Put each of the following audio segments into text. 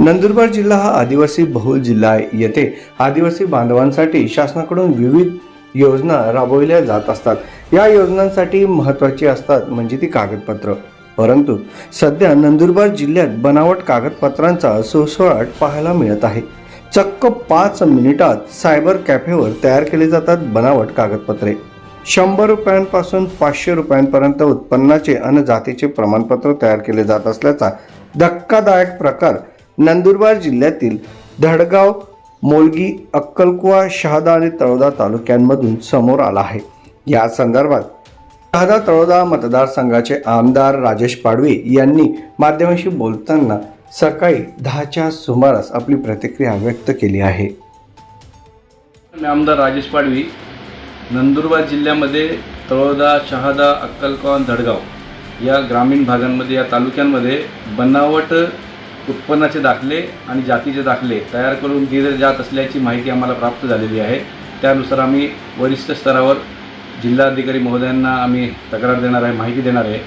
नंदुरबार जिल्हा हा आदिवासी बहुल जिल्हा आहे. येथे आदिवासी बांधवांसाठी शासनाकडून विविध योजना राबविल्या जात असतात. या योजनांसाठी महत्त्वाची असतात म्हणजे ती कागदपत्र. परंतु सध्या नंदुरबार जिल्ह्यात बनावट कागदपत्रांचा सोसळाट पाहायला मिळत आहे. चक्क पाच मिनिटात सायबर कॅफेवर तयार केले जातात बनावट कागदपत्रे. शंभर रुपयांपासून पाचशे रुपयांपर्यंत उत्पन्नाचे आणि जातीचे प्रमाणपत्र तयार केले जात असल्याचा धक्कादायक प्रकार नंदुरबार जिल्ह्यातील धडगाव मोलगी अक्कलकुवा शहादा आणि तळोदा तालुक्यांमधून समोर आला आहे. या संदर्भात शहादा तळोदा मतदारसंघाचे आमदार राजेश पाडवे यांनी माध्यमांशी बोलताना सकाळी दहाच्या सुमारास आपली प्रतिक्रिया व्यक्त केली आहे. मी आमदार राजेश पाडवी नंदुरबार जिल्ह्यामध्ये तळोदा शहादा अक्कलकोवा धडगाव या ग्रामीण भागांमध्ये या तालुक्यांमध्ये बनावट उत्पन्नाचे दाखले आणि जातीचे दाखले तयार करून दिले जात असल्याची माहिती आम्हाला प्राप्त झालेली आहे. त्यानुसार आम्ही वरिष्ठ स्तरावर जिल्हाधिकारी महोदयांना आम्ही तक्रार देणार आहे माहिती देणार आहे.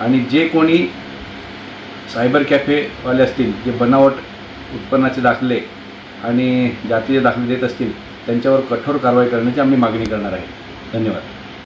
आणि जे कोणी सायबर कॅफेवाले असतील जे बनावट उत्पन्नाचे दाखले आणि जातीचे दाखले देत असतील त्यांच्यावर कठोर कारवाई करण्याची आम्ही मागणी करणार आहे. धन्यवाद.